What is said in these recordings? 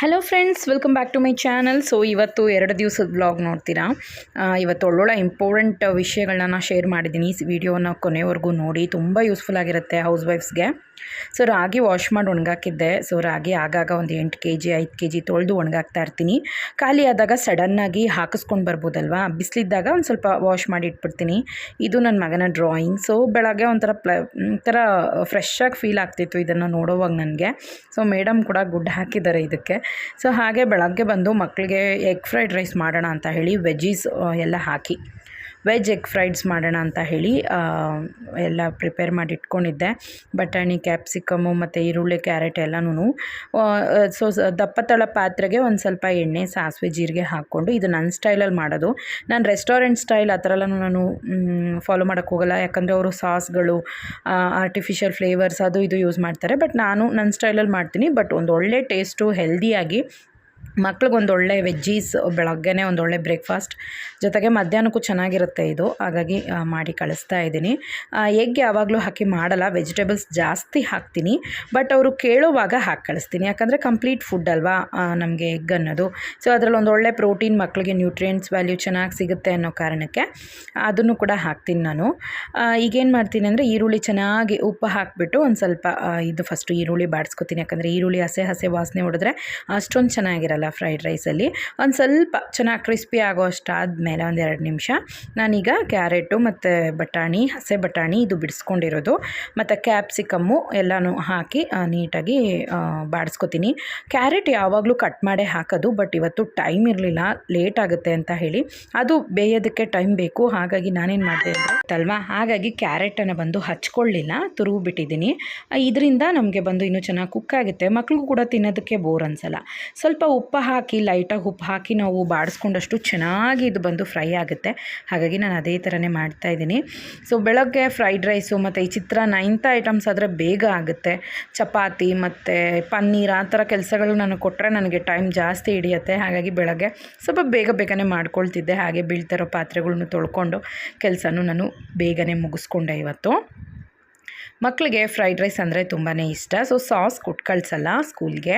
Hello friends welcome back to my channel so ಇವತ್ತು ಎರಡು ದಿವಸದ ಬ್ಲಾಗ್ ನೋಡ್ತೀರಾ? ಇವತ್ತು ಒಳ್ಳೊಳ್ಳೆ ಇಂಪಾರ್ಟೆಂಟ್ ವಿಷಯಗಳನ್ನ ನಾನು ಶೇರ್ ಮಾಡಿದ್ದೀನಿ. ಈ ವಿಡಿಯೋನ ಕೊನೆವರೆಗೂ ನೋಡಿ, ತುಂಬ ಯೂಸ್ಫುಲ್ ಆಗಿರುತ್ತೆ ಹೌಸ್ ವೈಫ್ಸ್ಗೆ ಸೊ ರಾಗಿ ವಾಶ್ ಮಾಡಿ ಒಣಗಾಕಿದ್ದೆ. ಸೊ ರಾಗಿ ಆಗಾಗ ಒಂದು ಎಂಟು ಕೆ ಜಿ ಐದು ಕೆ ಜಿ ತೊಳೆದು ಒಣಗಾಕ್ತಾ ಇರ್ತೀನಿ. ಖಾಲಿ ಆದಾಗ ಸಡನ್ನಾಗಿ ಹಾಕಿಸ್ಕೊಂಡು ಬರ್ಬೋದಲ್ವಾ? ಬಿಸಿಲಿದ್ದಾಗ ಒಂದು ಸ್ವಲ್ಪ ವಾಶ್ ಮಾಡಿ ಇಟ್ಬಿಡ್ತೀನಿ. ಇದು ನನ್ನ ಮಗನ ಡ್ರಾಯಿಂಗ್ ಸೊ ಬೆಳಗ್ಗೆ ಒಂಥರ ಪ್ಲ, ಒಂಥರ ಫ್ರೆಶ್ ಆಗಿ ಫೀಲ್ ಆಗ್ತಿತ್ತು ಇದನ್ನು ನೋಡೋವಾಗ ನನಗೆ. ಸೊ ಮೇಡಮ್ ಕೂಡ ಗುಡ್ ಹಾಕಿದ್ದಾರೆ ಇದಕ್ಕೆ. ಸೊ ಹಾಗೆ ಬೆಳಗ್ಗೆ ಬಂದು ಮಕ್ಕಳಿಗೆ ಎಗ್ ಫ್ರೈಡ್ ರೈಸ್ ಮಾಡೋಣ ಅಂತ ಹೇಳಿ ವೆಜ್ಜೀಸ್ ಎಲ್ಲ ಹಾಕಿ. ವೆಜ್ ಎಗ್ ಫ್ರೈಡ್ಸ್ ಮಾಡೋಣ ಅಂತ ಹೇಳಿ ಎಲ್ಲ ಪ್ರಿಪೇರ್ ಮಾಡಿ ಇಟ್ಕೊಂಡಿದ್ದೆ ಬಟಾಣಿ ಕ್ಯಾಪ್ಸಿಕಮ್ಮು ಮತ್ತು ಈರುಳ್ಳಿ, ಕ್ಯಾರೆಟ್ ಎಲ್ಲನೂ ಸೊ ದಪ್ಪ ತಳ ಪಾತ್ರೆಗೆ ಒಂದು ಸ್ವಲ್ಪ ಎಣ್ಣೆ, ಸಾಸಿವೆ, ಜೀರಿಗೆ ಹಾಕ್ಕೊಂಡು ಇದು ನನ್ನ ಸ್ಟೈಲಲ್ಲಿ ಮಾಡೋದು. ನಾನು ರೆಸ್ಟೋರೆಂಟ್ ಸ್ಟೈಲ್ ಆ ಥರ ನಾನು ಫಾಲೋ ಮಾಡೋಕ್ಕೆ ಹೋಗಲ್ಲ. ಯಾಕಂದರೆ ಅವರು ಸಾಸ್ಗಳು ಆರ್ಟಿಫಿಷಿಯಲ್ ಫ್ಲೇವರ್ಸ್ ಅದು ಇದು ಯೂಸ್ ಮಾಡ್ತಾರೆ. ಬಟ್ ನಾನು ನನ್ನ ಸ್ಟೈಲಲ್ಲಿ ಮಾಡ್ತೀನಿ. ಬಟ್ ಒಂದು ಒಳ್ಳೆ ಟೇಸ್ಟು ಹೆಲ್ದಿಯಾಗಿ ಮಕ್ಳಿಗೊಂದು ಒಳ್ಳೆ ವೆಜ್ಜೀಸ್ ಬೆಳಗ್ಗೆನೇ ಒಂದು ಒಳ್ಳೆ ಬ್ರೇಕ್ಫಾಸ್ಟ್ ಜೊತೆಗೆ ಮಧ್ಯಾಹ್ನಕ್ಕೂ ಚೆನ್ನಾಗಿರುತ್ತೆ ಇದು. ಹಾಗಾಗಿ ಮಾಡಿ ಕಳಿಸ್ತಾ ಇದ್ದೀನಿ. ಎಗ್ ಯಾವಾಗಲೂ ಹಾಕಿ ಮಾಡಲ್ಲ ವೆಜಿಟೇಬಲ್ಸ್ ಜಾಸ್ತಿ ಹಾಕ್ತೀನಿ. ಬಟ್ ಅವರು ಕೇಳುವಾಗ ಹಾಕಿ ಕಳಿಸ್ತೀನಿ. ಯಾಕಂದರೆ ಕಂಪ್ಲೀಟ್ ಫುಡ್ ಅಲ್ವಾ ನಮಗೆ ಎಗ್ ಅನ್ನೋದು. ಸೊ ಅದರಲ್ಲಿ ಒಂದು ಒಳ್ಳೆ ಪ್ರೋಟೀನ್ ಮಕ್ಕಳಿಗೆ ನ್ಯೂಟ್ರಿಯೆಂಟ್ಸ್ ವ್ಯಾಲ್ಯೂ ಚೆನ್ನಾಗಿ ಸಿಗುತ್ತೆ ಅನ್ನೋ ಕಾರಣಕ್ಕೆ ಅದನ್ನು ಕೂಡ ಹಾಕ್ತೀನಿ ನಾನು. ಈಗೇನು ಮಾಡ್ತೀನಿ ಅಂದರೆ ಈರುಳ್ಳಿ ಚೆನ್ನಾಗಿ ಉಪ್ಪು ಹಾಕಿಬಿಟ್ಟು ಒಂದು ಸ್ವಲ್ಪ ಇದು ಫಸ್ಟು ಈರುಳ್ಳಿ ಬಾಡಿಸ್ಕೊತೀನಿ. ಯಾಕಂದರೆ ಈರುಳ್ಳಿ ಹಸೆ ಹಸೆ ವಾಸನೆ ಹೊಡೆದ್ರೆ ಅಷ್ಟೊಂದು ಚೆನ್ನಾಗಿರಲ್ಲ. ಫ್ರೈಡ್ ರೈಸಲ್ಲಿ ಒಂದು ಸ್ವಲ್ಪ ಚೆನ್ನಾಗಿ ಕ್ರಿಸ್ಪಿ ಆಗೋ ಅಷ್ಟಾದಮೇಲೆ ಒಂದು ಎರಡು ನಿಮಿಷ ನಾನೀಗ ಕ್ಯಾರೆಟು ಮತ್ತು ಬಟಾಣಿ, ಹಸೆ ಬಟಾಣಿ ಇದು ಬಿಡಿಸ್ಕೊಂಡಿರೋದು. ಮತ್ತು ಕ್ಯಾಪ್ಸಿಕಮ್ಮು ಎಲ್ಲನೂ ಹಾಕಿ ನೀಟಾಗಿ ಬಾಡಿಸ್ಕೊತೀನಿ. ಕ್ಯಾರೆಟ್ ಯಾವಾಗಲೂ ಕಟ್ ಮಾಡೇ ಹಾಕೋದು ಬಟ್ ಇವತ್ತು ಟೈಮ್ ಇರಲಿಲ್ಲ ಲೇಟ್ ಆಗುತ್ತೆ ಅಂತ ಹೇಳಿ. ಅದು ಬೇಯೋದಕ್ಕೆ ಟೈಮ್ ಬೇಕು, ಹಾಗಾಗಿ ನಾನೇನು ಮಾಡಿದೆ ಅಂದರೆ ಅಲ್ವಾ ಹಾಗಾಗಿ ಕ್ಯಾರೆಟನ್ನು ಬಂದು ಹಚ್ಕೊಳ್ಳಿಲ್ಲ ತುರುವು ಬಿಟ್ಟಿದ್ದೀನಿ ಇದರಿಂದ ನಮಗೆ ಬಂದು ಇನ್ನೂ ಚೆನ್ನಾಗಿ ಕುಕ್ ಆಗುತ್ತೆ. ಕೂಡ ತಿನ್ನೋದಕ್ಕೆ ಬೋರ್ ಅನ್ಸಲ್ಲ. ಸ್ವಲ್ಪ ಉಪ್ಪು ಹಾಕಿ, ಲೈಟಾಗಿ ಉಪ್ಪು ಹಾಕಿ ನಾವು ಬಾಡಿಸ್ಕೊಂಡಷ್ಟು ಚೆನ್ನಾಗಿ ಇದು ಬಂದು ಫ್ರೈ ಆಗುತ್ತೆ. ಹಾಗಾಗಿ ನಾನು ಅದೇ ಥರನೇ ಮಾಡ್ತಾ ಇದ್ದೀನಿ. ಸೊ, ಬೆಳಗ್ಗೆ ಫ್ರೈಡ್ ರೈಸು ಮತ್ತು ಈ ಚಿತ್ರಾನ್ನ ಇಂಥ ಐಟಮ್ಸ್ ಆದರೆ ಬೇಗ ಆಗುತ್ತೆ. ಚಪಾತಿ ಮತ್ತು ಪನ್ನೀರ್ ಆ ಥರ ಕೆಲಸಗಳು ನಾನು ಕೊಟ್ಟರೆ ನನಗೆ ಟೈಮ್ ಜಾಸ್ತಿ ಹಿಡಿಯುತ್ತೆ. ಹಾಗಾಗಿ ಬೆಳಗ್ಗೆ ಸ್ವಲ್ಪ ಬೇಗ ಬೇಗನೆ ಮಾಡ್ಕೊಳ್ತಿದ್ದೆ. ಹಾಗೆ ಬೀಳ್ತಿರೋ ಪಾತ್ರೆಗಳ್ನು ತೊಳ್ಕೊಂಡು ಕೆಲಸನೂ ನಾನು ಬೇಗನೆ ಮುಗಿಸ್ಕೊಂಡೆ ಇವತ್ತು. ಮಕ್ಕಳಿಗೆ ಫ್ರೈಡ್ ರೈಸ್ ಅಂದರೆ ತುಂಬಾ ಇಷ್ಟ. ಸೊ ಸಾಸ್ ಕೊಟ್ಟು ಕಳಿಸಲ್ಲ ಸ್ಕೂಲ್ಗೆ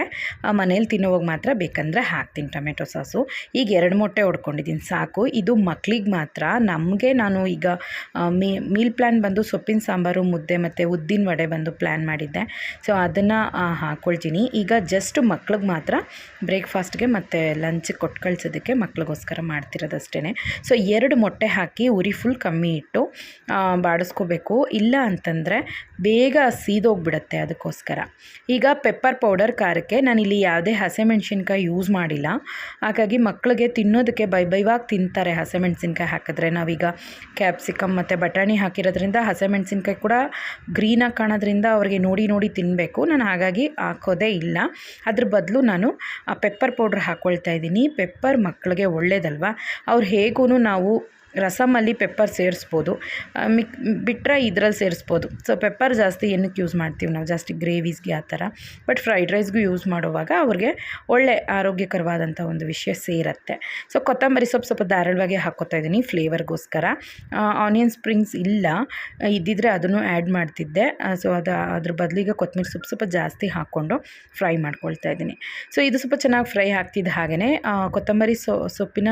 ಮನೇಲಿ ತಿನ್ನೋವಾಗ ಮಾತ್ರ ಬೇಕಂದರೆ ಹಾಕ್ತೀನಿ ಟೊಮೆಟೊ ಸಾಸು. ಈಗ ಎರಡು ಮೊಟ್ಟೆ ಹೊಡ್ಕೊಂಡಿದ್ದೀನಿ ಸಾಕು. ಇದು ಮಕ್ಕಳಿಗೆ ಮಾತ್ರ. ನಮಗೆ ನಾನು ಈಗ ಮೀಲ್ ಪ್ಲ್ಯಾನ್ ಬಂದು ಸೊಪ್ಪಿನ ಸಾಂಬಾರು, ಮುದ್ದೆ ಮತ್ತು ಉದ್ದಿನ ವಡೆ ಬಂದು ಪ್ಲ್ಯಾನ್ ಮಾಡಿದ್ದೆ. ಸೊ ಅದನ್ನು ಹಾಕ್ಕೊಳ್ತೀನಿ ಈಗ ಜಸ್ಟ್ ಮಕ್ಳಿಗೆ ಮಾತ್ರ ಬ್ರೇಕ್ಫಾಸ್ಟ್ಗೆ ಮತ್ತು ಲಂಚಿಗೆ ಕೊಟ್ಟು ಕಳಿಸೋದಕ್ಕೆ ಮಕ್ಳಿಗೋಸ್ಕರ ಮಾಡ್ತಿರೋದಷ್ಟೇ ಸೊ ಎರಡು ಮೊಟ್ಟೆ ಹಾಕಿ, ಉರಿ ಫುಲ್ ಕಮ್ಮಿ ಇಟ್ಟು ಬಾಡಿಸ್ಕೋಬೇಕು. ಇಲ್ಲ ಅಂತಂದರೆ ಬೇಗ ಸೀದೋಗಿಬಿಡತ್ತೆ ಅದಕ್ಕೋಸ್ಕರ. ಈಗ ಪೆಪ್ಪರ್ ಪೌಡರ್ ಖಾರಕ್ಕೆ ನಾನಿಲ್ಲಿ ಯಾವುದೇ ಹಸಿಮೆಣ್ಸಿನ್ಕಾಯಿ ಯೂಸ್ ಮಾಡಿಲ್ಲ. ಹಾಗಾಗಿ ಮಕ್ಕಳಿಗೆ ತಿನ್ನೋದಕ್ಕೆ ಬೈ ಬೈವಾಗಿ ತಿಂತಾರೆ ಹಸಿಮೆಣ್ಸಿನ್ಕಾಯಿ ಹಾಕಿದ್ರೆ. ನಾವೀಗ ಕ್ಯಾಪ್ಸಿಕಮ್ ಮತ್ತು ಬಟಾಣಿ ಹಾಕಿರೋದ್ರಿಂದ ಹಸಿಮೆಣ್ಸಿನ್ಕಾಯಿ ಕೂಡ ಗ್ರೀನಾಗಿ ಕಾಣೋದ್ರಿಂದ ಅವರಿಗೆ ನೋಡಿ ನೋಡಿ ತಿನ್ನಬೇಕು ನಾನು ಹಾಗಾಗಿ ಹಾಕೋದೇ ಇಲ್ಲ. ಅದ್ರ ಬದಲು ನಾನು ಆ ಪೆಪ್ಪರ್ ಪೌಡ್ರ್ ಹಾಕ್ಕೊಳ್ತಾ ಇದ್ದೀನಿ. ಪೆಪ್ಪರ್ ಮಕ್ಕಳಿಗೆ ಒಳ್ಳೇದಲ್ವ? ಅವ್ರು ಹೇಗೂ ನಾವು ರಸಮಲ್ಲಿ ಪೆಪ್ಪರ್ ಸೇರಿಸ್ಬೋದು ಮಿಕ್ ಬಿಟ್ಟರೆ ಇದ್ರಲ್ಲಿ ಸೇರಿಸ್ಬೋದು. ಸೊ ಪೆಪ್ಪರ್ ಜಾಸ್ತಿ ಏನಕ್ಕೆ ಯೂಸ್ ಮಾಡ್ತೀವಿ ನಾವು? ಜಾಸ್ತಿ ಗ್ರೇವೀಸ್ಗೆ ಆ ಥರ. ಬಟ್ ಫ್ರೈಡ್ ರೈಸ್ಗೂ ಯೂಸ್ ಮಾಡುವಾಗ ಅವ್ರಿಗೆ ಒಳ್ಳೆ ಆರೋಗ್ಯಕರವಾದಂಥ ಒಂದು ವಿಷಯ ಸೇರತ್ತೆ. ಸೊ ಕೊತ್ತಂಬರಿ ಸೊಪ್ಪು ಸ್ವಲ್ಪ ಧಾರಾಳವಾಗಿ ಹಾಕ್ಕೋತಾ ಇದ್ದೀನಿ ಫ್ಲೇವರ್ಗೋಸ್ಕರ. ಆನಿಯನ್ ಸ್ಪ್ರಿಂಗ್ಸ್ ಇಲ್ಲ. ಇದ್ದಿದ್ರೆ ಅದನ್ನು ಆ್ಯಡ್ ಮಾಡ್ತಿದ್ದೆ. ಸೊ ಅದು, ಅದ್ರ ಬದಲಿಗೆ ಕೊತ್ತಂಬರಿ ಸೊಪ್ಪು ಸ್ವಲ್ಪ ಜಾಸ್ತಿ ಹಾಕ್ಕೊಂಡು ಫ್ರೈ ಮಾಡ್ಕೊಳ್ತಾ ಇದ್ದೀನಿ. ಸೊ ಇದು ಸ್ವಲ್ಪ ಚೆನ್ನಾಗಿ ಫ್ರೈ ಹಾಕ್ತಿದ್ದ ಹಾಗೆಯೇ ಕೊತ್ತಂಬರಿ ಸೊಪ್ಪಿನ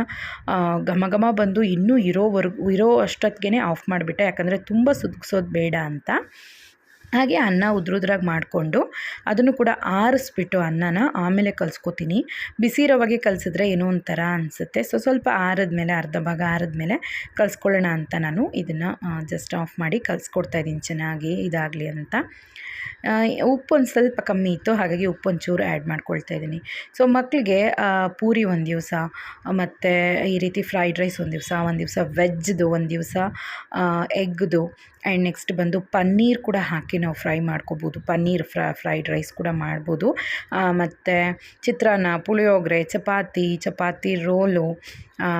ಘಮ ಘಮ ಬಂದು ಇನ್ನೂ ಇರೋವರೆಗೂ ಇರೋ ಅಷ್ಟೊತ್ತಿಗೆ ಆಫ್ ಮಾಡಿಬಿಟ್ಟೆ. ಯಾಕಂದರೆ ತುಂಬ ಸುದ್ಗಿಸೋದು ಬೇಡ ಅಂತ. ಹಾಗೆ ಅನ್ನ ಉದ್ರುದ್ರಾಗಿ ಮಾಡಿಕೊಂಡು ಅದನ್ನು ಕೂಡ ಆರಿಸ್ಬಿಟ್ಟು ಅನ್ನನ ಆಮೇಲೆ ಕಲಿಸ್ಕೊತೀನಿ. ಬಿಸಿ ರವಾಗೆ ಕಲಿಸಿದ್ರೆ ಏನೋ ಒಂಥರ ಅನಿಸುತ್ತೆ. ಸೊ ಸ್ವಲ್ಪ ಆರಿದ್ಮೇಲೆ, ಅರ್ಧ ಭಾಗ ಆರಿದ್ಮೇಲೆ ಕಲಿಸ್ಕೊಳ್ಳೋಣ ಅಂತ ನಾನು ಇದನ್ನು ಜಸ್ಟ್ ಆಫ್ ಮಾಡಿ ಕಲಿಸ್ಕೊಡ್ತಾ ಇದ್ದೀನಿ ಚೆನ್ನಾಗಿ ಇದಾಗಲಿ ಅಂತ. ಉಪ್ಪು ಒಂದು ಸ್ವಲ್ಪ ಕಮ್ಮಿ ಇತ್ತು, ಹಾಗಾಗಿ ಉಪ್ಪು ಒಂಚೂರು ಆ್ಯಡ್ ಮಾಡ್ಕೊಳ್ತಾ ಇದ್ದೀನಿ. ಸೊ ಮಕ್ಕಳಿಗೆ ಪೂರಿ ಒಂದು ದಿವಸ, ಮತ್ತು ಈ ರೀತಿ ಫ್ರೈಡ್ ರೈಸ್ ಒಂದು ದಿವಸ ಒಂದು ದಿವಸ ವೆಜ್ದು ಒಂದು ದಿವಸ ಎಗ್ದು ಆ್ಯಂಡ್ ನೆಕ್ಸ್ಟ್ ಬಂದು ಪನ್ನೀರ್ ಕೂಡ ಹಾಕಿ ನಾವು ಫ್ರೈ ಮಾಡ್ಕೋಬೋದು. ಪನ್ನೀರ್ ಫ್ರೈ, ಫ್ರೈಡ್ ರೈಸ್ ಕೂಡ ಮಾಡ್ಬೋದು. ಮತ್ತು ಚಿತ್ರಾನ್ನ, ಪುಳಿಯೋಗರೆ, ಚಪಾತಿ ಚಪಾತಿ, ರೋಲು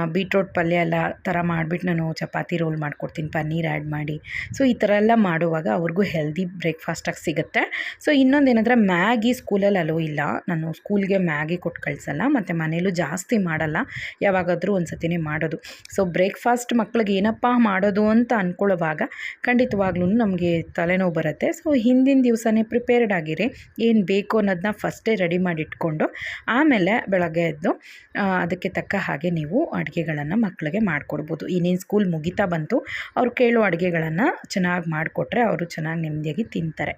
ಬೀಟ್ರೋಟ್ ಪಲ್ಯ ಎಲ್ಲ ಥರ ಮಾಡಿಬಿಟ್ಟು ನಾನು ಚಪಾತಿ ರೋಲ್ ಮಾಡ್ಕೊಡ್ತೀನಿ, ಪನ್ನೀರ್ ಆ್ಯಡ್ ಮಾಡಿ. ಸೊ, ಈ ಥರ ಎಲ್ಲ ಮಾಡುವಾಗ ಅವ್ರಿಗೂ ಹೆಲ್ದಿ ಬ್ರೇಕ್ಫಾಸ್ಟಾಗಿ ಸಿಗುತ್ತೆ. ಸೊ, ಇನ್ನೊಂದು ಏನಂದರೆ, ಮ್ಯಾಗಿ ಸ್ಕೂಲಲ್ಲಿ ಅಲೋ ಇಲ್ಲ. ನಾನು ಸ್ಕೂಲ್ಗೆ ಮ್ಯಾಗಿ ಕೊಟ್ಟು ಕಳಿಸಲ್ಲ. ಮತ್ತು ಮನೇಲೂ ಜಾಸ್ತಿ ಮಾಡಲ್ಲ. ಯಾವಾಗಾದರೂ ಒಂದು ಸತಿನೇ ಮಾಡೋದು. ಸೊ, ಬ್ರೇಕ್ಫಾಸ್ಟ್ ಮಕ್ಳಿಗೆ ಏನಪ್ಪ ಮಾಡೋದು ಅಂತ ಅಂದ್ಕೊಳ್ಳೋವಾಗ ಖಂಡಿತವಾಗ್ಲೂ ನಮಗೆ ತಲೆನೋವು ಬರುತ್ತೆ. ಸೊ, ಹಿಂದಿನ ದಿವಸನೇ ಪ್ರಿಪೇರ್ಡ್ ಆಗಿರಿ. ಏನು ಬೇಕು ಅನ್ನೋದನ್ನ ಫಸ್ಟೇ ರೆಡಿ ಮಾಡಿ ಇಟ್ಕೊಂಡು ಆಮೇಲೆ ಬೆಳಗ್ಗೆ ಎದ್ದು ಅದಕ್ಕೆ ತಕ್ಕ ಹಾಗೆ ನೀವು ಅಡುಗೆಗಳನ್ನು ಮಕ್ಕಳಿಗೆ ಮಾಡಿಕೊಡ್ಬೋದು. ಇನ್ನೇನು ಸ್ಕೂಲ್ ಮುಗಿತಾ ಬಂತು, ಅವ್ರು ಕೇಳೋ ಅಡುಗೆಗಳನ್ನು ಚೆನ್ನಾಗಿ ಮಾಡಿಕೊಟ್ರೆ ಅವರು ಚೆನ್ನಾಗಿ ನೆಮ್ಮದಿಯಾಗಿ ತಿಂತಾರೆ.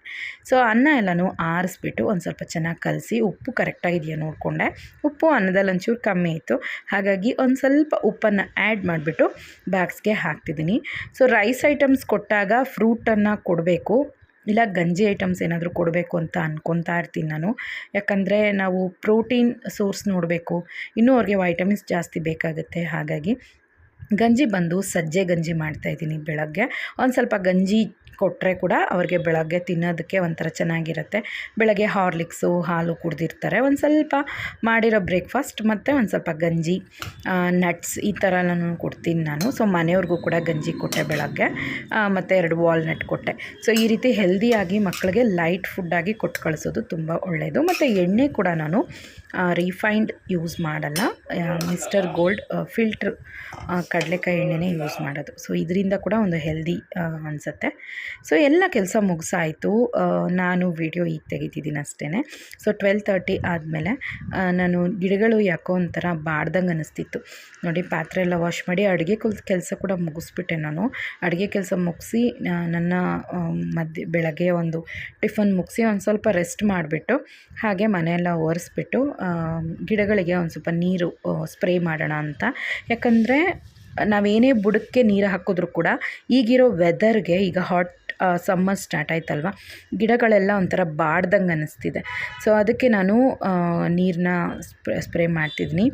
ಸೊ ಅನ್ನ ಎಲ್ಲನೂ ಆರಿಸ್ಬಿಟ್ಟು ಒಂದು ಸ್ವಲ್ಪ ಚೆನ್ನಾಗಿ ಕಲಸಿ ಉಪ್ಪು ಕರೆಕ್ಟಾಗಿದೆಯಾ ನೋಡಿಕೊಂಡೆ. ಉಪ್ಪು ಅನ್ನದಲ್ಲಿ ಒಂಚೂರು ಕಮ್ಮಿ ಇತ್ತು ಹಾಗಾಗಿ ಒಂದು ಸ್ವಲ್ಪ ಉಪ್ಪನ್ನು ಆ್ಯಡ್ ಮಾಡಿಬಿಟ್ಟು ಬ್ಯಾಗ್ಸ್ಗೆ ಹಾಕ್ತಿದ್ದೀನಿ ಸೊ ರೈಸ್ ಐಟಮ್ಸ್ ಕೊಟ್ಟಾಗ ಫ್ರೂಟನ್ನು ಕೊಡಬೇಕು. ಇಲ್ಲ ಗಂಜಿ ಐಟಮ್ಸ್ ಏನಾದರೂ ಕೊಡಬೇಕು ಅಂತ ಅಂದ್ಕೊತಾ ಇರ್ತೀನಿ ನಾನು. ಯಾಕಂದರೆ ನಾವು ಪ್ರೋಟೀನ್ ಸೋರ್ಸ್ ನೋಡಬೇಕು. ಇನ್ನೂ ಅವ್ರಿಗೆ ವೈಟಮಿನ್ಸ್ ಜಾಸ್ತಿ ಬೇಕಾಗುತ್ತೆ. ಹಾಗಾಗಿ ಗಂಜಿ ಬಂದು ಸಜ್ಜೆ ಗಂಜಿ ಮಾಡ್ತಾಯಿದ್ದೀನಿ ಬೆಳಗ್ಗೆ. ಒಂದು ಸ್ವಲ್ಪ ಗಂಜಿ ಕೊಟ್ಟರೆ ಕೂಡ ಅವ್ರಿಗೆ ಬೆಳಗ್ಗೆ ತಿನ್ನೋದಕ್ಕೆ ಒಂಥರ ಚೆನ್ನಾಗಿರುತ್ತೆ. ಬೆಳಗ್ಗೆ ಹಾರ್ಲಿಕ್ಸು, ಹಾಲು ಕುಡ್ದಿರ್ತಾರೆ. ಒಂದು ಸ್ವಲ್ಪ ಮಾಡಿರೋ ಬ್ರೇಕ್ಫಾಸ್ಟ್ ಮತ್ತು ಒಂದು ಸ್ವಲ್ಪ ಗಂಜಿ ನಟ್ಸ್ ಈ ಥರ ನಾನು ಕೊಡ್ತೀನಿ ನಾನು. ಸೊ ಮನೆಯವ್ರಿಗೂ ಕೂಡ ಗಂಜಿ ಕೊಟ್ಟೆ ಬೆಳಗ್ಗೆ. ಮತ್ತು ಎರಡು ವಾಲ್ನಟ್ ಕೊಟ್ಟೆ. ಸೊ ಈ ರೀತಿ ಹೆಲ್ದಿಯಾಗಿ ಮಕ್ಕಳಿಗೆ ಲೈಟ್ ಫುಡ್ಡಾಗಿ ಕೊಟ್ಟು ಕಳಿಸೋದು ತುಂಬ ಒಳ್ಳೆಯದು ಮತ್ತು ಎಣ್ಣೆ ಕೂಡ ನಾನು ರಿಫೈನ್ಡ್ ಯೂಸ್ ಮಾಡಲ್ಲ. ಮಿಸ್ಟರ್ ಗೋಲ್ಡ್ ಫಿಲ್ಟ್ರ್ ಕಡಲೆಕಾಯಿ ಎಣ್ಣೆನೇ ಯೂಸ್ ಮಾಡೋದು. ಸೊ ಇದರಿಂದ ಕೂಡ ಒಂದು ಹೆಲ್ದಿ ಅನಿಸುತ್ತೆ. ಸೊ ಎಲ್ಲ ಕೆಲಸ ಮುಗಿಸಾಯಿತು. ನಾನು ವಿಡಿಯೋ ಈಗ ತೆಗಿತಿದ್ದೀನಿ ಅಷ್ಟೇ ಸೊ ಟ್ವೆಲ್ ತರ್ಟಿ ಆದಮೇಲೆ ನಾನು ಗಿಡಗಳು ಯಾಕೋ ಒಂಥರ ಬಾಡ್ದಂಗೆ ಅನ್ನಿಸ್ತಿತ್ತು ನೋಡಿ, ಪಾತ್ರೆ ಎಲ್ಲ ವಾಶ್ ಮಾಡಿ ಅಡುಗೆ ಕಲ್, ಕೆಲಸ ಕೂಡ ಮುಗಿಸ್ಬಿಟ್ಟೆ ನಾನು. ಅಡುಗೆ ಕೆಲಸ ಮುಗಿಸಿ ನನ್ನ ಮಧ್ಯ, ಬೆಳಗ್ಗೆ ಒಂದು ಟಿಫನ್ ಮುಗಿಸಿ ಒಂದು ಸ್ವಲ್ಪ ರೆಸ್ಟ್ ಮಾಡಿಬಿಟ್ಟು, ಹಾಗೆ ಮನೆಯೆಲ್ಲ ಒರೆಸ್ಬಿಟ್ಟು ಗಿಡಗಳಿಗೆ ಒಂದು ಸ್ವಲ್ಪ ನೀರು ಸ್ಪ್ರೇ ಮಾಡೋಣ ಅಂತ. ಯಾಕಂದರೆ ನಾವೇನೇ ಬುಡಕ್ಕೆ ನೀರು ಹಾಕಿದ್ರೂ ಕೂಡ ಈಗಿರೋ ವೆದರ್ಗೆ ಈಗ ಹಾಟ್ ಸಮ್ಮರ್ ಸ್ಟಾರ್ಟ್ ಆಯ್ತಲ್ವ? ಗಿಡಗಳೆಲ್ಲ ಒಂಥರ ಬಾಡ್ದಂಗೆ ಅನ್ನಿಸ್ತಿದೆ ಸೊ ಅದಕ್ಕೆ ನಾನು ನೀರನ್ನ ಸ್ಪ್ರೇ ಸ್ಪ್ರೇ ಮಾಡ್ತಿದ್ದೀನಿ.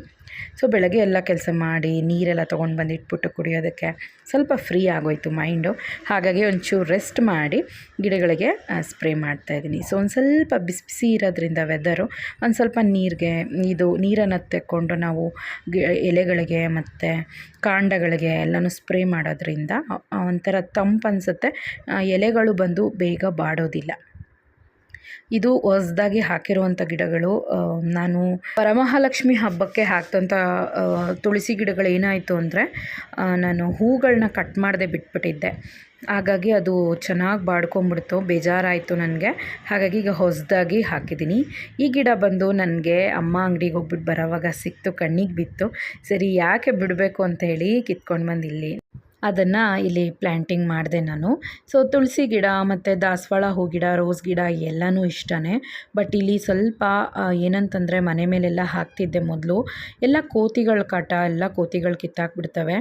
ಸೊ ಬೆಳಗ್ಗೆ ಎಲ್ಲ ಕೆಲಸ ಮಾಡಿ ನೀರೆಲ್ಲ ತೊಗೊಂಡು ಬಂದು ಇಟ್ಬಿಟ್ಟು ಕುಡಿಯೋದಕ್ಕೆ ಸ್ವಲ್ಪ ಫ್ರೀ ಆಗೋಯ್ತು ಮೈಂಡು ಹಾಗಾಗಿ ಒಂಚೂರು ರೆಸ್ಟ್ ಮಾಡಿ ಗಿಡಗಳಿಗೆ ಸ್ಪ್ರೇ ಮಾಡ್ತಾಯಿದ್ದೀನಿ ಸೊ ಒಂದು ಸ್ವಲ್ಪ ಬಿಸಿ ಬಿಸಿ ಇರೋದ್ರಿಂದ ವೆದರು ಒಂದು ಸ್ವಲ್ಪ ನೀರಿಗೆ, ಇದು ನೀರನ್ನು ತೆಕ್ಕೊಂಡು ನಾವು ಎಲೆಗಳಿಗೆ ಮತ್ತು ಕಾಂಡಗಳಿಗೆ ಎಲ್ಲನೂ ಸ್ಪ್ರೇ ಮಾಡೋದ್ರಿಂದ ಒಂಥರ ತಂಪು ಅನಿಸುತ್ತೆ. ಎಲೆಗಳು ಬಂದು ಬೇಗ ಬಾಡೋದಿಲ್ಲ. ಇದು ಹೊಸ್ದಾಗಿ ಹಾಕಿರುವಂಥ ಗಿಡಗಳು. ನಾನು ವರಮಹಾಲಕ್ಷ್ಮಿ ಹಬ್ಬಕ್ಕೆ ಹಾಕ್ದಂಥ ತುಳಸಿ ಗಿಡಗಳು ಏನಾಯಿತು ಅಂದರೆ ನಾನು ಹೂಗಳನ್ನ ಕಟ್ ಮಾಡದೆ ಬಿಟ್ಬಿಟ್ಟಿದ್ದೆ. ಹಾಗಾಗಿ ಅದು ಚೆನ್ನಾಗಿ ಬಾಡ್ಕೊಂಬಿಡ್ತು, ಬೇಜಾರಾಯಿತು ನನಗೆ. ಹಾಗಾಗಿ ಈಗ ಹೊಸದಾಗಿ ಹಾಕಿದ್ದೀನಿ. ಈ ಗಿಡ ಬಂದು ನನಗೆ ಅಮ್ಮ ಅಂಗಡಿಗೆ ಹೋಗ್ಬಿಟ್ಟು ಬರೋವಾಗ ಸಿಕ್ತು, ಕಣ್ಣಿಗೆ ಬಿತ್ತು. ಸರಿ, ಯಾಕೆ ಬಿಡಬೇಕು ಅಂತ ಹೇಳಿ ಕಿತ್ಕೊಂಡು ಬಂದಿಲ್ಲಿ. ಅದನ್ನು ಇಲ್ಲಿ ಪ್ಲ್ಯಾಂಟಿಂಗ್ ಮಾಡಿದೆ ನಾನು. ಸೊ ತುಳಸಿ ಗಿಡ ಮತ್ತು ದಾಸವಾಳ ಹೂ ಗಿಡ ರೋಸ್ ಗಿಡ ಎಲ್ಲನೂ ಇಷ್ಟನೇ. ಬಟ್ ಇಲ್ಲಿ ಸ್ವಲ್ಪ ಏನಂತಂದರೆ ಮನೆ ಮೇಲೆಲ್ಲ ಹಾಕ್ತಿದ್ದೆ ಮೊದಲು. ಎಲ್ಲ ಕೋತಿಗಳ ಕಾಟ, ಎಲ್ಲ ಕೋತಿಗಳು ಕಿತ್ತಾಕ್ಬಿಡ್ತವೆ.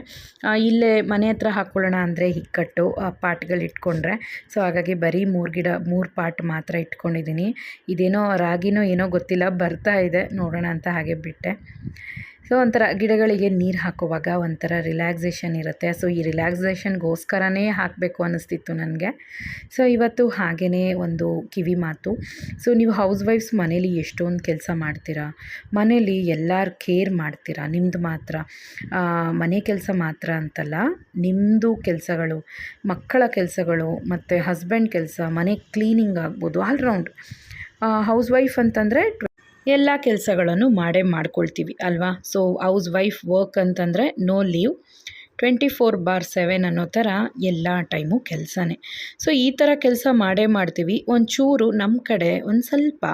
ಇಲ್ಲೇ ಮನೆ ಹತ್ರ ಹಾಕ್ಕೊಳ್ಳೋಣ ಅಂದರೆ ಹಿಕ್ಕಟ್ಟು ಪಾಟ್ಗಳು ಇಟ್ಕೊಂಡ್ರೆ. ಸೊ ಹಾಗಾಗಿ ಬರೀ ಮೂರು ಗಿಡ, ಮೂರು ಪಾಟ್ ಮಾತ್ರ ಇಟ್ಕೊಂಡಿದ್ದೀನಿ. ಇದೇನೋ ರಾಗಿನೋ ಏನೋ ಗೊತ್ತಿಲ್ಲ, ಬರ್ತಾ ಇದೆ. ನೋಡೋಣ ಅಂತ ಹಾಗೆ ಬಿಟ್ಟೆ. ಸೊ ಒಂಥರ ಗಿಡಗಳಿಗೆ ನೀರು ಹಾಕುವಾಗ ಒಂಥರ ರಿಲ್ಯಾಕ್ಸೇಷನ್ ಇರುತ್ತೆ. ಸೊ ಈ ರಿಲ್ಯಾಕ್ಸೇಷನ್ಗೋಸ್ಕರನೇ ಹಾಕಬೇಕು ಅನ್ನಿಸ್ತಿತ್ತು ನನಗೆ. ಸೊ ಇವತ್ತು ಹಾಗೆಯೇ ಒಂದು ಕಿವಿ ಮಾತು. ಸೊ ನೀವು ಹೌಸ್ ವೈಫ್ಸ್ ಮನೇಲಿ ಎಷ್ಟೊಂದು ಕೆಲಸ ಮಾಡ್ತೀರಾ? ಮನೇಲಿ ಎಲ್ಲರ ಕೇರ್ ಮಾಡ್ತೀರಾ? ನಿಮ್ಮದು ಮಾತ್ರ. ಮನೆ ಕೆಲಸ ಮಾತ್ರ ಅಂತಲ್ಲ ನಿಮ್ಮದು ಕೆಲಸಗಳು, ಮಕ್ಕಳ ಕೆಲಸಗಳು ಮತ್ತು ಹಸ್ಬೆಂಡ್ ಕೆಲಸ, ಮನೆ ಕ್ಲೀನಿಂಗ್ ಆಗ್ಬೋದು ಆಲ್ರೌಂಡ್ ಹೌಸ್ ವೈಫ್ ಅಂತಂದರೆ ಎಲ್ಲ ಕೆಲಸಗಳನ್ನು ಮಾಡೇ ಮಾಡ್ಕೊಳ್ತೀವಿ ಅಲ್ವಾ? ಸೊ ಹೌಸ್ ವೈಫ್ ವರ್ಕ್ ಅಂತಂದರೆ no leave twenty four bar seven ಅನ್ನೋ ಥರ ಎಲ್ಲ ಟೈಮು ಕೆಲಸನೇ. ಸೊ, ಈ ಥರ ಕೆಲಸ ಮಾಡೇ ಮಾಡ್ತೀವಿ. ಒಂಚೂರು ನಮ್ಮ ಕಡೆ ಒಂದು ಸ್ವಲ್ಪ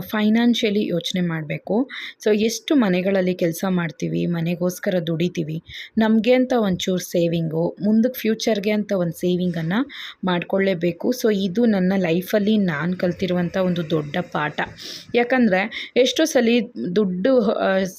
ಫೈನಾನ್ಷಿಯಲಿ ಯೋಚನೆ ಮಾಡಬೇಕು. ಸೊ, ಎಷ್ಟು ಮನೆಗಳಲ್ಲಿ ಕೆಲಸ ಮಾಡ್ತೀವಿ, ಮನೆಗೋಸ್ಕರ ದುಡಿತೀವಿ, ನಮಗೆ ಅಂತ ಒಂಚೂರು ಸೇವಿಂಗು ಮುಂದಕ್ಕೆ ಫ್ಯೂಚರ್ಗೆ ಅಂತ ಒಂದು ಸೇವಿಂಗನ್ನು ಮಾಡಿಕೊಳ್ಳೇಬೇಕು. ಸೊ, ಇದು ನನ್ನ ಲೈಫಲ್ಲಿ ನಾನು ಕಲ್ತಿರುವಂಥ ಒಂದು ದೊಡ್ಡ ಪಾಠ. ಯಾಕಂದರೆ, ಎಷ್ಟೋ ಸಲ ದುಡ್ಡು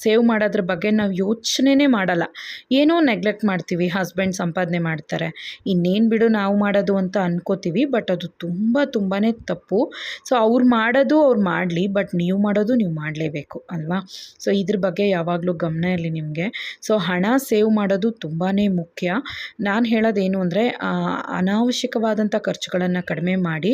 ಸೇವ್ ಮಾಡೋದ್ರ ಬಗ್ಗೆ ನಾವು ಯೋಚನೆನೇ ಮಾಡಲ್ಲ. ಏನೋ ನೆಗ್ಲೆಕ್ಟ್ ಮಾಡ್ತೀವಿ ಹಸ್ಬೆಂಡ್ ಸಂಪಾದನೆ ಮಾಡ್ತಾರೆ. ಇನ್ನೇನು ಬಿಡು ನಾವು ಮಾಡೋದು ಅಂತ ಅನ್ಕೋತೀವಿ ಬಟ್ ಅದು ತುಂಬ ತುಂಬಾ ತಪ್ಪು. ಸೊ ಅವ್ರು ಮಾಡೋದು ಅವ್ರು ಮಾಡಲಿ ಬಟ್ ನೀವು ಮಾಡೋದು ನೀವು ಮಾಡಲೇಬೇಕು, ಅಲ್ವಾ? ಸೊ ಇದ್ರ ಬಗ್ಗೆ ಯಾವಾಗಲೂ ಗಮನ ಇರಲಿ ನಿಮಗೆ. ಸೊ ಹಣ ಸೇವ್ ಮಾಡೋದು ತುಂಬಾ ಮುಖ್ಯ. ನಾನು ಹೇಳೋದೇನು ಅಂದರೆ ಅನಾವಶ್ಯಕವಾದಂಥ ಖರ್ಚುಗಳನ್ನು ಕಡಿಮೆ ಮಾಡಿ,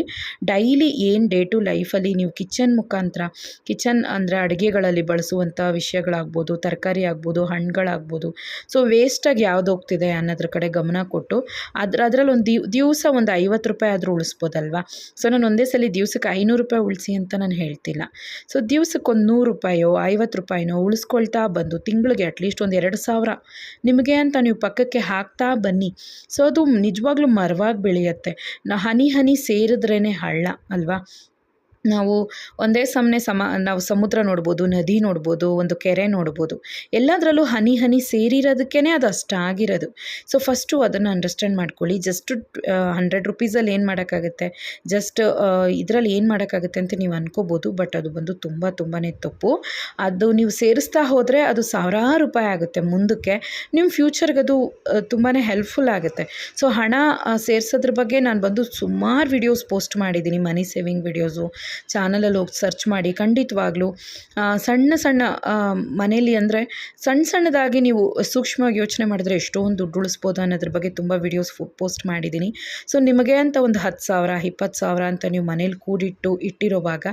ಡೈಲಿ ಏನು ಡೇ ಟು ಲೈಫಲ್ಲಿ ನೀವು ಕಿಚನ್ ಮುಖಾಂತರ, ಕಿಚನ್ ಅಂದರೆ ಅಡುಗೆಗಳಲ್ಲಿ ಬಳಸುವಂಥ ವಿಷಯಗಳಾಗ್ಬೋದು, ತರಕಾರಿ ಆಗ್ಬೋದು, ಹಣ್ಣುಗಳಾಗ್ಬೋದು. ಸೊ ವೇಸ್ಟಾಗಿ ಯಾವ್ದು ಹೋಗ್ತಿದೆ ಅನ್ನೋದ್ರ ಕಡೆ ಗಮನ ಕೊಟ್ಟು ಅದ್ರ ಅದ್ರಲ್ಲಿ ಒಂದು ದಿವ್, ದಿವಸ ಒಂದು ಐವತ್ತು ರೂಪಾಯಿ ಆದರೂ ಉಳಿಸ್ಬೋದಲ್ವಾ? ಸೊ ನಾನು ಒಂದೇ ಸಲ ದಿವ್ಸಕ್ಕೆ ಐನೂರು ರೂಪಾಯಿ ಉಳಿಸಿ ಅಂತ ನಾನು ಹೇಳ್ತಿಲ್ಲ. ಸೊ ದಿವ್ಸಕ್ಕೆ ಒಂದು ನೂರು ರೂಪಾಯೋ, ಐವತ್ತು ರೂಪಾಯಿನೋ ಉಳಿಸ್ಕೊಳ್ತಾ ಬಂದು ತಿಂಗಳಿಗೆ ಅಟ್ಲೀಸ್ಟ್ ಒಂದು ಎರಡು ಸಾವಿರ. ನಿಮಗೆ ಅಂತ ನೀವು ಪಕ್ಕಕ್ಕೆ ಹಾಕ್ತಾ ಬನ್ನಿ. ಸೊ ಅದು ನಿಜವಾಗ್ಲೂ ಮರವಾಗಿ ಬೆಳೆಯುತ್ತೆ. ಹನಿ ಹನಿ ಸೇರಿದ್ರೇ ಹಳ್ಳ, ಅಲ್ವಾ? ನಾವು ಒಂದೇ ಸಮನೆ ಸಮ, ನಾವು ಸಮುದ್ರ ನೋಡ್ಬೋದು, ನದಿ ನೋಡ್ಬೋದು, ಒಂದು ಕೆರೆ ನೋಡ್ಬೋದು. ಎಲ್ಲದರಲ್ಲೂ ಹನಿ ಹನಿ ಸೇರಿರೋದಕ್ಕೇ ಅದು ಅಷ್ಟಾಗಿರೋದು. ಸೊ ಫಸ್ಟು ಅದನ್ನು ಅಂಡರ್ಸ್ಟ್ಯಾಂಡ್ ಮಾಡ್ಕೊಳ್ಳಿ. ಜಸ್ಟ್ ಹಂಡ್ರೆಡ್ ರುಪೀಸಲ್ಲಿ ಏನು ಮಾಡೋಕ್ಕಾಗುತ್ತೆ? ಜಸ್ಟ್ ಇದರಲ್ಲಿ ಏನು ಮಾಡೋಕ್ಕಾಗುತ್ತೆ ಅಂತ ನೀವು ಅನ್ಕೋಬೋದು ಬಟ್ ಅದು ಬಂದು ತುಂಬ ತುಂಬಾ ತಪ್ಪು. ಅದು ನೀವು ಸೇರಿಸ್ತಾ ಹೋದರೆ ಅದು ಸಾವಿರಾರು ರೂಪಾಯಿ ಆಗುತ್ತೆ ಮುಂದಕ್ಕೆ. ನಿಮ್ಮ ಫ್ಯೂಚರ್ಗೆ ಅದು ತುಂಬಾ ಹೆಲ್ಪ್ಫುಲ್ ಆಗುತ್ತೆ. ಸೊ ಹಣ ಸೇರಿಸೋದ್ರ ಬಗ್ಗೆ ನಾನು ಬಂದು ಸುಮಾರು ವಿಡಿಯೋಸ್ ಪೋಸ್ಟ್ ಮಾಡಿದ್ದೀನಿ ಮನಿ ಸೇವಿಂಗ್ ವಿಡಿಯೋಸು ಚಾನಲಲ್ಲಿ ಹೋಗಿ ಸರ್ಚ್ ಮಾಡಿ ಖಂಡಿತವಾಗ್ಲೂ ಸಣ್ಣ ಸಣ್ಣ ಮನೇಲಿ ಅಂದರೆ ಸಣ್ಣ ಸಣ್ಣದಾಗಿ ನೀವು ಸೂಕ್ಷ್ಮವಾಗಿ ಯೋಚನೆ ಮಾಡಿದ್ರೆ ಎಷ್ಟೊಂದು ದುಡ್ಡು ಉಳಿಸ್ಬೋದು ಅನ್ನೋದ್ರ ಬಗ್ಗೆ ತುಂಬ ವಿಡಿಯೋಸ್ ಪೋಸ್ಟ್ ಮಾಡಿದ್ದೀನಿ. ಸೊ ನಿಮಗೆ ಅಂತ ಒಂದು ಹತ್ತು ಸಾವಿರ, ಇಪ್ಪತ್ತು ಸಾವಿರ ಅಂತ ನೀವು ಮನೇಲಿ ಕೂಡಿಟ್ಟು ಇಟ್ಟಿರೋವಾಗ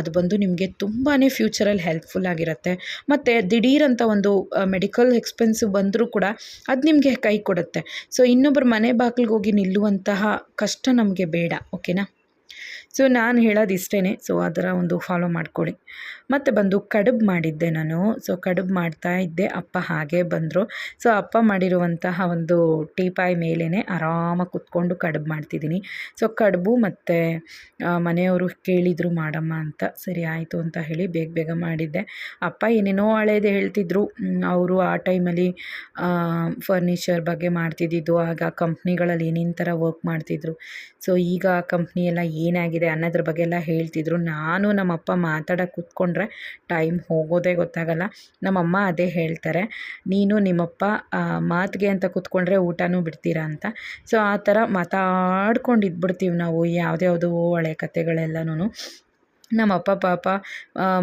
ಅದು ಬಂದು ನಿಮಗೆ ತುಂಬಾ ಫ್ಯೂಚರಲ್ಲಿ ಹೆಲ್ಪ್ಫುಲ್ ಆಗಿರುತ್ತೆ. ಮತ್ತು ದಿಢೀರಂತ ಒಂದು ಮೆಡಿಕಲ್ ಎಕ್ಸ್ಪೆನ್ಸಿವ್ ಬಂದರೂ ಕೂಡ ಅದು ನಿಮಗೆ ಕೈ ಕೊಡುತ್ತೆ. ಸೊ ಇನ್ನೊಬ್ಬರು ಮನೆ ಬಾಗಿಲಿಗೆ ಹೋಗಿ ನಿಲ್ಲುವಂತಹ ಕಷ್ಟ ನಮಗೆ ಬೇಡ ಓಕೆನಾ ಸೊ ನಾನು ಹೇಳೋದು ಇಷ್ಟೇ ಸೊ ಅದರ ಒಂದು ಫಾಲೋ ಮಾಡ್ಕೊಳ್ಳಿ. ಮತ್ತು ಬಂದು ಕಡುಬು ಮಾಡಿದ್ದೆ ನಾನು. ಸೊ ಕಡುಬು ಮಾಡ್ತಾ ಇದ್ದೆ. ಅಪ್ಪ ಹಾಗೆ ಬಂದರು. ಸೊ ಅಪ್ಪ ಮಾಡಿರುವಂತಹ ಒಂದು ಟೀಪಾಯ್ ಮೇಲೇ ಆರಾಮಾಗಿ ಕುತ್ಕೊಂಡು ಕಡುಬು ಮಾಡ್ತಿದ್ದೀನಿ. ಸೊ ಕಡುಬು ಮತ್ತು ಮನೆಯವರು ಕೇಳಿದರು, ಮಾಡಮ್ಮ ಅಂತ. ಸರಿ, ಆಯಿತು ಅಂತ ಹೇಳಿ ಬೇಗ ಬೇಗ ಮಾಡಿದ್ದೆ. ಅಪ್ಪ ಏನೇನೋ ಹಳೇದು ಹೇಳ್ತಿದ್ರು. ಅವರು ಆ ಟೈಮಲ್ಲಿ ಫರ್ನಿಚರ್ ಬಗ್ಗೆ ಮಾಡ್ತಿದ್ದಿದ್ದು, ಆಗ ಕಂಪ್ನಿಗಳಲ್ಲಿ ಏನೇನು ಥರ ವರ್ಕ್ ಮಾಡ್ತಿದ್ರು. ಸೊ ಈಗ ಆ ಕಂಪ್ನಿ ಎಲ್ಲ ಏನಾಗಿದೆ ಅನ್ನೋದ್ರ ಬಗ್ಗೆ ಎಲ್ಲ ಹೇಳ್ತಿದ್ರು. ನಾನು ನಮ್ಮಪ್ಪ ಮಾತಾಡೋಕೆ ಟೈಮ್ ಹೋಗೋದೇ ಗೊತ್ತಾಗಲ್ಲ. ನಮ್ಮಮ್ಮ ಅದೇ ಹೇಳ್ತಾರೆ, ನೀನು ನಿಮ್ಮಪ್ಪ ಮಾತಿಗೆ ಅಂತ ಕೂತ್ಕೊಂಡ್ರೆ ಊಟನೂ ಬಿಡ್ತೀರಾ ಅಂತ? ಸೊ ಆ ಥರ ಮಾತಾಡ್ಕೊಂಡು ಇದ್ಬಿಡ್ತೀವಿ ನಾವು ಯಾವುದ್ಯಾವ್ದೋ ಹಳೆ ಕತೆಗಳೆಲ್ಲನೂ ನಮ್ಮಪ್ಪ ಪಾಪ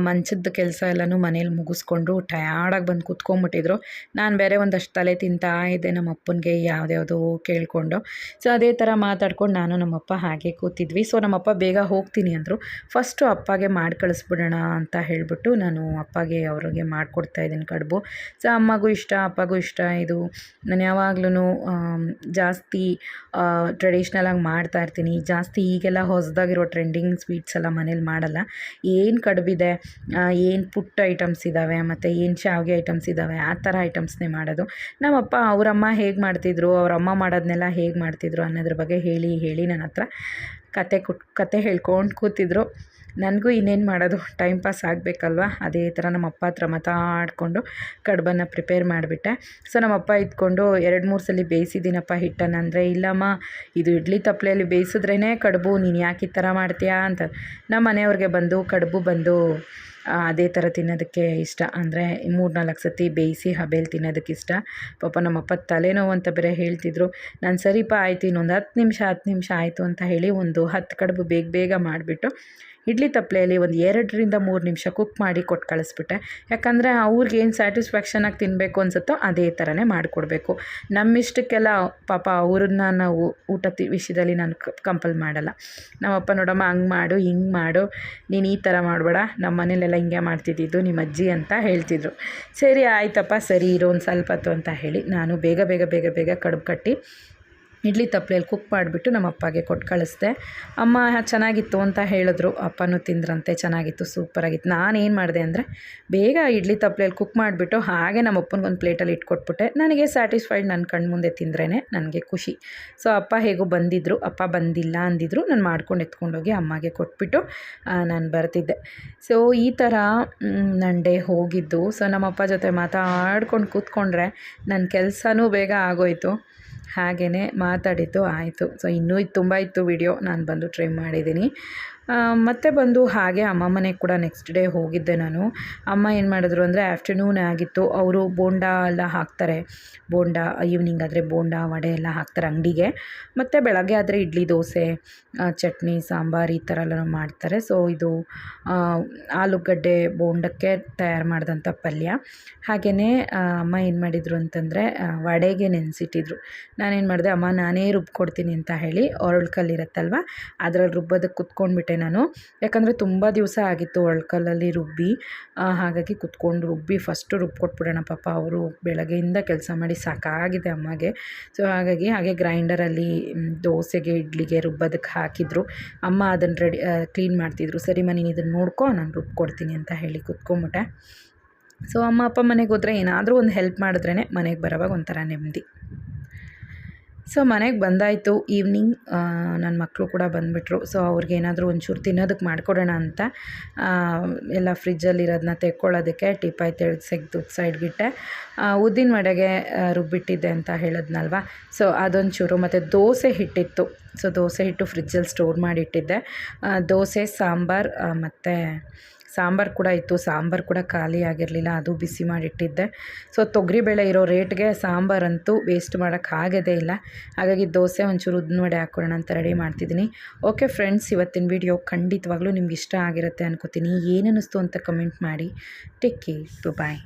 ಮಂಚದ ಕೆಲಸ ಎಲ್ಲನೂ ಮನೇಲಿ ಮುಗಿಸ್ಕೊಂಡು ಟಯಾರ್ಡಾಗಿ ಬಂದು ಕೂತ್ಕೊಂಬಿಟ್ಟಿದ್ರು. ನಾನು ಬೇರೆ ಒಂದಷ್ಟು ತಲೆ ತಿಂತಾ ಇದ್ದೆ ನಮ್ಮ ಅಪ್ಪನಿಗೆ ಯಾವುದ್ಯಾವುದೋ ಕೇಳಿಕೊಂಡು. ಸೊ ಅದೇ ಥರ ಮಾತಾಡ್ಕೊಂಡು ನಾನು ನಮ್ಮ ಅಪ್ಪ ಹಾಗೆ ಕೂತಿದ್ವಿ. ಸೊ ನಮ್ಮಪ್ಪ ಬೇಗ ಹೋಗ್ತೀನಿ ಅಂದರು. ಫಸ್ಟು ಅಪ್ಪಗೆ ಮಾಡಿ ಕಳಿಸ್ಬಿಡೋಣ ಅಂತ ಹೇಳಿಬಿಟ್ಟು ನಾನು ಅಪ್ಪಗೆ ಅವ್ರಿಗೆ ಮಾಡಿಕೊಡ್ತಾ ಇದ್ದೀನಿ ಕಡುಬು. ಸೊ ಅಮ್ಮಗೂ ಇಷ್ಟ, ಅಪ್ಪಗೂ ಇಷ್ಟ. ಇದು ನಾನು ಯಾವಾಗ್ಲೂ ಜಾಸ್ತಿ ಟ್ರೆಡಿಷ್ನಲಾಗಿ ಮಾಡ್ತಾ ಇರ್ತೀನಿ. ಜಾಸ್ತಿ ಈಗೆಲ್ಲ ಹೊಸದಾಗಿರೋ ಟ್ರೆಂಡಿಂಗ್ ಸ್ವೀಟ್ಸ್ ಎಲ್ಲ ಮನೇಲಿ ಮಾಡಲ್ಲ. ಏನು ಕಡುಬಿದೆ ಏನು ಪುಟ್ಟ ಐಟಮ್ಸ್ ಇದ್ದಾವೆ ಮತ್ತು ಏನು ಶಾವಿಗೆ ಐಟಮ್ಸ್ ಇದ್ದಾವೆ ಆ ಥರ ಐಟಮ್ಸ್ನೇ ಮಾಡೋದು. ನಮ್ಮಪ್ಪ, ಅವರಮ್ಮ ಹೇಗೆ ಮಾಡ್ತಿದ್ರು, ಅವರಮ್ಮ ಮಾಡೋದನ್ನೆಲ್ಲ ಹೇಗೆ ಮಾಡ್ತಿದ್ರು ಅನ್ನೋದ್ರ ಬಗ್ಗೆ ಹೇಳಿ ಹೇಳಿ ನನ್ನ ಹತ್ರ ಕತೆ ಕುಟ್, ಕತೆ ಹೇಳ್ಕೊಂಡು ಕೂತಿದ್ರು. ನನಗೂ ಇನ್ನೇನು ಮಾಡೋದು? ಟೈಮ್ ಪಾಸ್ ಆಗಬೇಕಲ್ವ? ಅದೇ ಥರ ನಮ್ಮ ಅಪ್ಪ ಹತ್ರ ಮಾತಾಡಿಕೊಂಡು ಕಡುಬನ್ನು ಪ್ರಿಪೇರ್ ಮಾಡಿಬಿಟ್ಟೆ. ಸೊ ನಮ್ಮಪ್ಪ ಇದ್ಕೊಂಡು ಎರಡು ಮೂರು ಸಲ ಬೇಯಿಸಿದ್ದೀನಪ್ಪ ಹಿಟ್ಟನ್ನು. ಅಂದರೆ, ಇಲ್ಲಮ್ಮ, ಇದು ಇಡ್ಲಿ ತಪ್ಪಲೆಯಲ್ಲಿ ಬೇಯಿಸಿದ್ರೇ ಕಡುಬು, ನೀನು ಯಾಕೆ ಈ ಥರ ಮಾಡ್ತೀಯಾ ಅಂತ. ನಮ್ಮ ಮನೆಯವ್ರಿಗೆ ಬಂದು ಕಡುಬು ಬಂದು ಅದೇ ಥರ ತಿನ್ನೋದಕ್ಕೆ ಇಷ್ಟ. ಅಂದರೆ ಮೂರು ನಾಲ್ಕು ಸತಿ ಬೇಯಿಸಿ ಹಬೇಲಿ ತಿನ್ನೋದಕ್ಕೆ ಇಷ್ಟ. ಪಾಪ ನಮ್ಮಪ್ಪ ತಲೆನೋವು ಅಂತ ಬೇರೆ ಹೇಳ್ತಿದ್ರು. ನಾನು, ಸರಿಪ, ಆಯ್ತು, ಇನ್ನೊಂದು ಹತ್ತು ನಿಮಿಷ ಹತ್ತು ನಿಮಿಷ ಆಯಿತು ಅಂತ ಹೇಳಿ ಒಂದು ಹತ್ತು ಕಡುಬು ಬೇಗ ಬೇಗ ಮಾಡಿಬಿಟ್ಟು ಇಡ್ಲಿ ತಪ್ಪಲೆಯಲ್ಲಿ ಒಂದು ಎರಡರಿಂದ ಮೂರು ನಿಮಿಷ ಕುಕ್ ಮಾಡಿ ಕೊಟ್ಟು ಕಳಿಸ್ಬಿಟ್ಟೆ. ಯಾಕಂದರೆ ಅವ್ರಿಗೆ ಏನು ಸ್ಯಾಟಿಸ್ಫ್ಯಾಕ್ಷನಾಗಿ ತಿನ್ನಬೇಕು ಅನ್ಸುತ್ತೋ ಅದೇ ಥರನೇ ಮಾಡಿಕೊಡ್ಬೇಕು. ನಮ್ಮಿಷ್ಟಕ್ಕೆಲ್ಲ ಪಾಪ ಅವ್ರನ್ನ ನಾವು ಊಟ ವಿಷಯದಲ್ಲಿ ನಾನು ಕಂಪಲ್ ಮಾಡಲ್ಲ. ನಮ್ಮಪ್ಪ ನೋಡಮ್ಮ ಹಂಗೆ ಮಾಡು, ಹಿಂಗೆ ಮಾಡು, ನೀನು ಈ ಥರ ಮಾಡಬೇಡ ನಮ್ಮ ಮನೇಲೆಲ್ಲ ಹಿಂಗೆ ಮಾಡ್ತಿದ್ದಿದ್ದು ನಿಮ್ಮ ಅಜ್ಜಿ ಅಂತ ಹೇಳ್ತಿದ್ರು. ಸರಿ, ಆಯ್ತಪ್ಪ, ಸರಿ ಇರೋ, ಒಂದು ಸ್ವಲ್ಪ ಅಂತ ಹೇಳಿ ನಾನು ಬೇಗ ಬೇಗ ಬೇಗ ಬೇಗ ಕಡುಬು ಕಟ್ಟಿ ಇಡ್ಲಿ ತಪ್ಪಲೆಯಲ್ಲಿ ಕುಕ್ ಮಾಡಿಬಿಟ್ಟು ನಮ್ಮ ಅಪ್ಪಗೆ ಕೊಟ್ಟು ಕಳಿಸ್ದೆ. ಅಮ್ಮ, ಚೆನ್ನಾಗಿತ್ತು ಅಂತ ಹೇಳಿದ್ರು. ಅಪ್ಪನೂ ತಿಂದ್ರಂತೆ, ಚೆನ್ನಾಗಿತ್ತು, ಸೂಪರಾಗಿತ್ತು. ನಾನು ಏನು ಮಾಡಿದೆ ಅಂದರೆ, ಬೇಗ ಇಡ್ಲಿ ತಪ್ಪಲೆಯಲ್ಲಿ ಕುಕ್ ಮಾಡಿಬಿಟ್ಟು ಹಾಗೆ ನಮ್ಮ ಅಪ್ಪನಿಗೊಂದು ಪ್ಲೇಟಲ್ಲಿ ಇಟ್ಕೊಟ್ಬಿಟ್ಟೆ. ನನಗೆ ಸ್ಯಾಟಿಸ್ಫೈಡ್ ನನ್ನ ಕಣ್ಣು ಮುಂದೆ ತಿಂದ್ರೇ ನನಗೆ ಖುಷಿ. ಸೊ, ಅಪ್ಪ ಹೇಗೋ ಬಂದಿದ್ದರು ಅಪ್ಪ ಬಂದಿಲ್ಲ ಅಂದಿದ್ರು. ನಾನು ಮಾಡ್ಕೊಂಡು ಎತ್ಕೊಂಡೋಗಿ ಅಮ್ಮಗೆ ಕೊಟ್ಬಿಟ್ಟು ನಾನು ಬರ್ತಿದ್ದೆ. ಸೊ, ಈ ಥರ ನನ್ನ ಡೇ ಹೋಗಿದ್ದು. ಸೊ ನಮ್ಮಪ್ಪ ಜೊತೆ ಮಾತಾಡ್ಕೊಂಡು ಕೂತ್ಕೊಂಡ್ರೆ ನನ್ನ ಕೆಲಸನೂ ಬೇಗ ಆಗೋಯ್ತು. ಹಾಗೆಯೇ ಮಾತಾಡಿದ್ದು ಆಯಿತು. ಸೊ ಇನ್ನೂ ಇದು ತುಂಬ ಇತ್ತು ವಿಡಿಯೋ ನಾನು ಬಂದು ಟ್ರೈ ಮಾಡಿದ್ದೀನಿ. ಮತ್ತೆ ಬಂದು ಹಾಗೆ ಅಮ್ಮ ಮನೆಗೆ ಕೂಡ ನೆಕ್ಸ್ಟ್ ಡೇ ಹೋಗಿದ್ದೆ ನಾನು. ಅಮ್ಮ ಏನು ಮಾಡಿದ್ರು ಅಂದರೆ ಆಫ್ಟರ್ನೂನ್ ಆಗಿತ್ತು, ಅವರು ಬೋಂಡ ಎಲ್ಲ ಹಾಕ್ತಾರೆ. ಬೋಂಡ ಈವ್ನಿಂಗ್ ಆದರೆ ಬೋಂಡ, ವಡೆ ಎಲ್ಲ ಹಾಕ್ತಾರೆ ಅಂಗಡಿಗೆ. ಮತ್ತು ಬೆಳಗ್ಗೆ ಆದರೆ ಇಡ್ಲಿ, ದೋಸೆ ಚಟ್ನಿ, ಸಾಂಬಾರು ಈ ಥರ ಎಲ್ಲ ಮಾಡ್ತಾರೆ. ಸೊ ಇದು ಆಲೂಗಡ್ಡೆ ಬೋಂಡಕ್ಕೆ ತಯಾರು ಮಾಡಿದಂಥ ಪಲ್ಯ. ಹಾಗೆಯೇ ಅಮ್ಮ ಏನು ಮಾಡಿದರು ಅಂತಂದರೆ ವಡೆಗೆ ನೆನೆಸಿಟ್ಟಿದ್ರು. ನಾನೇನು ಮಾಡಿದೆ, ಅಮ್ಮ, ನಾನೇ ರುಬ್ಬಿಕೊಡ್ತೀನಿ ಅಂತ ಹೇಳಿ ಒರಳು ಕಲ್ಲಿರುತ್ತಲ್ವ? ಅದರಲ್ಲಿ ರುಬ್ಬೋದಕ್ಕೆ ಕುತ್ಕೊಂಡ್ಬಿಟ್ಟೆ ನಾನು. ಯಾಕಂದರೆ ತುಂಬ ದಿವಸ ಆಗಿತ್ತು ಒಳ್ಕಲ್ಲಲ್ಲಿ ರುಬ್ಬಿ ಹಾಗಾಗಿ ಕುತ್ಕೊಂಡು ರುಬ್ಬಿ ಫಸ್ಟು ರುಬ್ಕೊಟ್ಬಿಡೋಣ ಪಾಪ ಅವರು ಬೆಳಗ್ಗೆಯಿಂದ ಕೆಲಸ ಮಾಡಿ ಸಾಕಾಗಿದೆ ಅಮ್ಮಗೆ. ಸೊ ಹಾಗಾಗಿ ಹಾಗೆ ಗ್ರೈಂಡರಲ್ಲಿ ದೋಸೆಗೆ, ಇಡ್ಲಿಗೆ ರುಬ್ಬೋದಕ್ಕೆ ಹಾಕಿದ್ರು. ಅಮ್ಮ ಅದನ್ನು ರೆಡಿ ಕ್ಲೀನ್ ಮಾಡ್ತಿದ್ರು. ಸರಿ ನೀನು ಇದನ್ನು ನೋಡ್ಕೊ, ನಾನು ರುಬ್ಕೊಡ್ತೀನಿ ಅಂತ ಹೇಳಿ ಕುತ್ಕೊಂಬಿಟ್ಟೆ. ಸೊ ಅಮ್ಮ ಅಪ್ಪ ಮನೆಗೆ ಹೋದರೆ ಏನಾದರೂ ಒಂದು ಹೆಲ್ಪ್ ಮಾಡಿದ್ರೇ ಮನೆಗೆ ಬರೋವಾಗ ಒಂಥರ ನೆಮ್ಮದಿ. ಸೊ ಮನೆಗೆ ಬಂದಾಯಿತು ಈವ್ನಿಂಗ್ ನನ್ನ ಮಕ್ಕಳು ಕೂಡ ಬಂದುಬಿಟ್ರು. ಸೊ ಅವ್ರಿಗೆ ಏನಾದರೂ ಒಂಚೂರು ತಿನ್ನೋದಕ್ಕೆ ಮಾಡಿಕೊಡೋಣ ಅಂತ ಎಲ್ಲ ಫ್ರಿಜ್ಜಲ್ಲಿರೋದನ್ನ ತೆಕ್ಕೊಳ್ಳೋದಕ್ಕೆ ಟಿಪಾಯ್ ತೆಗೆದು ಸೆಗ್ದು ಸೈಡ್ಗಿಟ್ಟೆ ಉದ್ದಿನ ವಡೆಗೆ ರುಬ್ಬಿಟ್ಟಿದ್ದೆ ಅಂತ ಹೇಳಿದ್ನಲ್ವ? ಸೊ ಅದೊಂಚೂರು, ಮತ್ತು ದೋಸೆ ಹಿಟ್ಟಿತ್ತು. ಸೊ ದೋಸೆ ಹಿಟ್ಟು ಫ್ರಿಜ್ಜಲ್ಲಿ ಸ್ಟೋರ್ ಮಾಡಿಟ್ಟಿದ್ದೆ. ದೋಸೆ, ಸಾಂಬಾರು ಮತ್ತು ಸಾಂಬಾರು ಕೂಡ ಇತ್ತು, ಸಾಂಬಾರು ಕೂಡ ಖಾಲಿ ಆಗಿರಲಿಲ್ಲ, ಅದು ಬಿಸಿ ಮಾಡಿಟ್ಟಿದ್ದೆ. ಸೊ ತೊಗರಿಬೇಳೆ ಇರೋ ರೇಟ್ಗೆ ಸಾಂಬಾರಂತೂ ವೇಸ್ಟ್ ಮಾಡೋಕ್ಕಾಗೋದೇ ಇಲ್ಲ. ಹಾಗಾಗಿ ದೋಸೆ ಒಂಚೂರು ಉದ್ದಿನ ವಡೆ ಹಾಕ್ಕೊಳ್ಳೋಣ ಅಂತ ರೆಡಿ ಮಾಡ್ತಿದ್ದೀನಿ. ಓಕೆ ಫ್ರೆಂಡ್ಸ್ ಇವತ್ತಿನ ವಿಡಿಯೋ ಖಂಡಿತವಾಗ್ಲೂ ನಿಮ್ಗೆ ಇಷ್ಟ ಆಗಿರುತ್ತೆ ಅನ್ಕೋತೀನಿ. ಏನು ಅನ್ನಿಸ್ತು ಅಂತ ಕಮೆಂಟ್ ಮಾಡಿ. Take care bye